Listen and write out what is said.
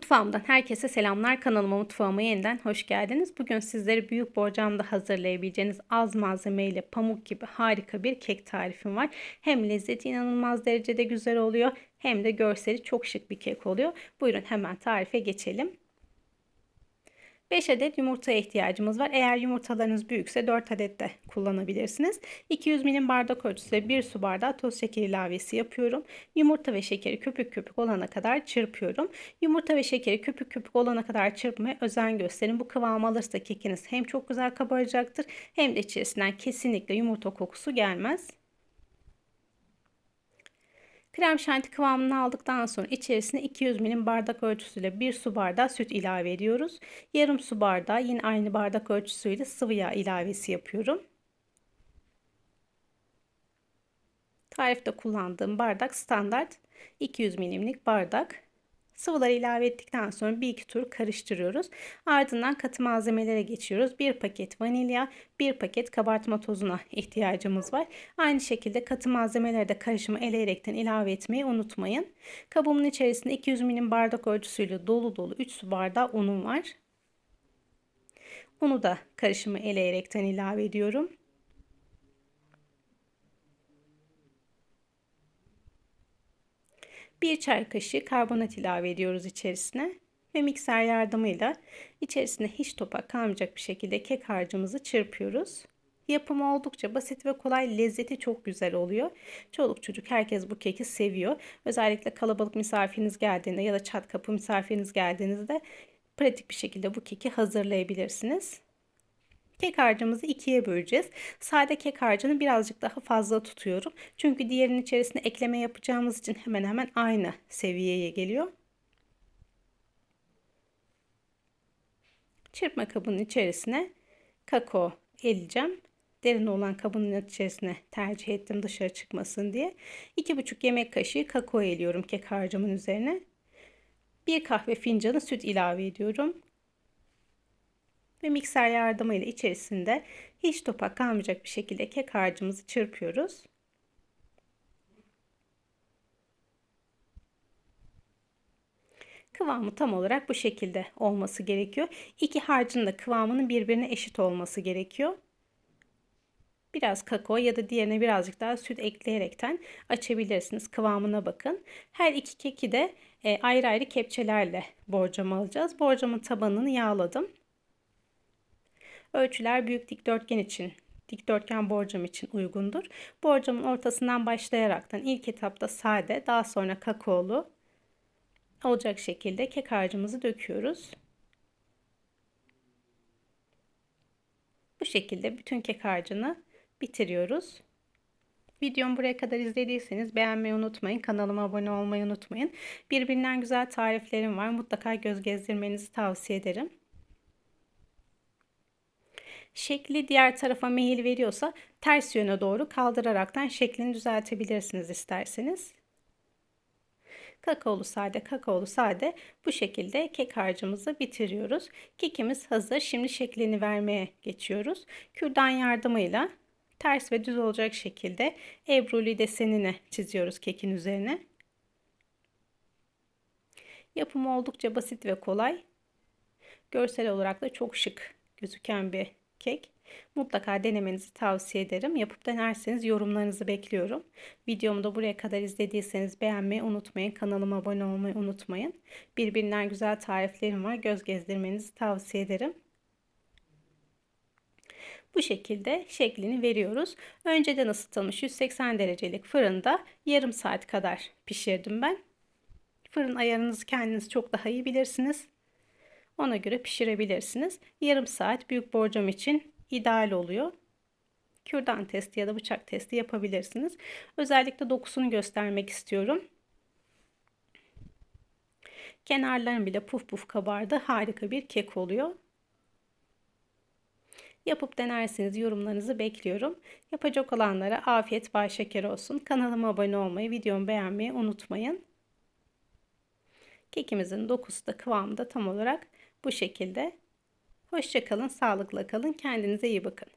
Mutfağımdan herkese selamlar. Kanalıma mutfağıma yeniden hoş geldiniz. Bugün sizlere büyük borcamda hazırlayabileceğiniz az malzemeyle pamuk gibi harika bir kek tarifim var. Hem lezzeti inanılmaz derecede güzel oluyor hem de görseli çok şık bir kek oluyor. Buyurun hemen tarife geçelim. 5 adet yumurtaya ihtiyacımız var. Eğer yumurtalarınız büyükse 4 adet de kullanabilirsiniz. 200 milim bardak ölçüsüyle 1 su bardağı toz şeker ilavesi yapıyorum. Yumurta ve şekeri köpük köpük olana kadar çırpıyorum. Yumurta ve şekeri köpük köpük olana kadar çırpmaya özen gösterin. Bu kıvam alırsa kekiniz hem çok güzel kabaracaktır hem de içerisinden kesinlikle yumurta kokusu gelmez. Krem şanti kıvamını aldıktan sonra içerisine 200 milim bardak ölçüsüyle 1 su bardağı süt ilave ediyoruz. Yarım su bardağı yine aynı bardak ölçüsüyle sıvı yağ ilavesi yapıyorum. Tarifte kullandığım bardak standart 200 milimlik bardak. Sıvıları ilave ettikten sonra bir iki tur karıştırıyoruz. Ardından katı malzemelere geçiyoruz. Bir paket vanilya, bir paket kabartma tozuna ihtiyacımız var. Aynı şekilde katı malzemeleri de karışımı eleyerekten ilave etmeyi unutmayın. Kabımın içerisinde 200 milim bardak ölçüsüyle dolu dolu 3 su bardağı unum var. Unu da karışımı eleyerekten ilave ediyorum. Bir çay kaşığı karbonat ilave ediyoruz içerisine ve mikser yardımıyla içerisine hiç topak kalmayacak bir şekilde kek harcımızı çırpıyoruz. Yapımı oldukça basit ve kolay, lezzeti çok güzel oluyor. Çoluk çocuk herkes bu keki seviyor. Özellikle kalabalık misafiriniz geldiğinde ya da çat kapı misafiriniz geldiğinizde pratik bir şekilde bu keki hazırlayabilirsiniz. Kek harcımızı ikiye böleceğiz. Sade kek harcını birazcık daha fazla tutuyorum. Çünkü diğerinin içerisine ekleme yapacağımız için hemen hemen aynı seviyeye geliyor. Çırpma kabının içerisine kakao eleyeceğim. Derin olan kabının içerisine tercih ettim dışarı çıkmasın diye. 2,5 yemek kaşığı kakao eliyorum kek harcımın üzerine. Bir kahve fincanı süt ilave ediyorum ve mikser yardımıyla içerisinde hiç topak kalmayacak bir şekilde kek harcımızı çırpıyoruz. Kıvamı tam olarak bu şekilde olması gerekiyor. İki harcın da kıvamının birbirine eşit olması gerekiyor. Biraz kakao ya da diğerine birazcık daha süt ekleyerekten açabilirsiniz. Kıvamına bakın. Her iki keki de e, ayrı ayrı kepçelerle borcama alacağız. Borcamın tabanını yağladım. Ölçüler büyük dikdörtgen için dikdörtgen borcam için uygundur. Borcamın ortasından başlayaraktan ilk etapta sade, daha sonra kakaolu olacak şekilde kek harcımızı döküyoruz. Bu şekilde bütün kek harcını bitiriyoruz. Videomu buraya kadar izlediyseniz beğenmeyi unutmayın. Kanalıma abone olmayı unutmayın. Birbirinden güzel tariflerim var. Mutlaka göz gezdirmenizi tavsiye ederim şekli diğer tarafa meyil veriyorsa ters yöne doğru kaldıraraktan şeklini düzeltebilirsiniz isterseniz. Kakaolu sade, kakaolu sade bu şekilde kek harcımızı bitiriyoruz. Kekimiz hazır. Şimdi şeklini vermeye geçiyoruz. Kürdan yardımıyla ters ve düz olacak şekilde ebruli desenini çiziyoruz kekin üzerine. Yapımı oldukça basit ve kolay. Görsel olarak da çok şık gözüken bir kek. Mutlaka denemenizi tavsiye ederim. Yapıp denerseniz yorumlarınızı bekliyorum. Videomu da buraya kadar izlediyseniz beğenmeyi unutmayın. Kanalıma abone olmayı unutmayın. Birbirinden güzel tariflerim var. Göz gezdirmenizi tavsiye ederim. Bu şekilde şeklini veriyoruz. Önceden ısıtılmış 180 derecelik fırında yarım saat kadar pişirdim ben. Fırın ayarınızı kendiniz çok daha iyi bilirsiniz. Ona göre pişirebilirsiniz. Yarım saat büyük borcam için ideal oluyor. Kürdan testi ya da bıçak testi yapabilirsiniz. Özellikle dokusunu göstermek istiyorum. Kenarların bile puf puf kabardı. Harika bir kek oluyor. Yapıp denerseniz yorumlarınızı bekliyorum. Yapacak olanlara afiyet bay şeker olsun. Kanalıma abone olmayı, videomu beğenmeyi unutmayın. Kekimizin dokusu da kıvamı da tam olarak bu şekilde. Hoşçakalın, sağlıkla kalın, kendinize iyi bakın.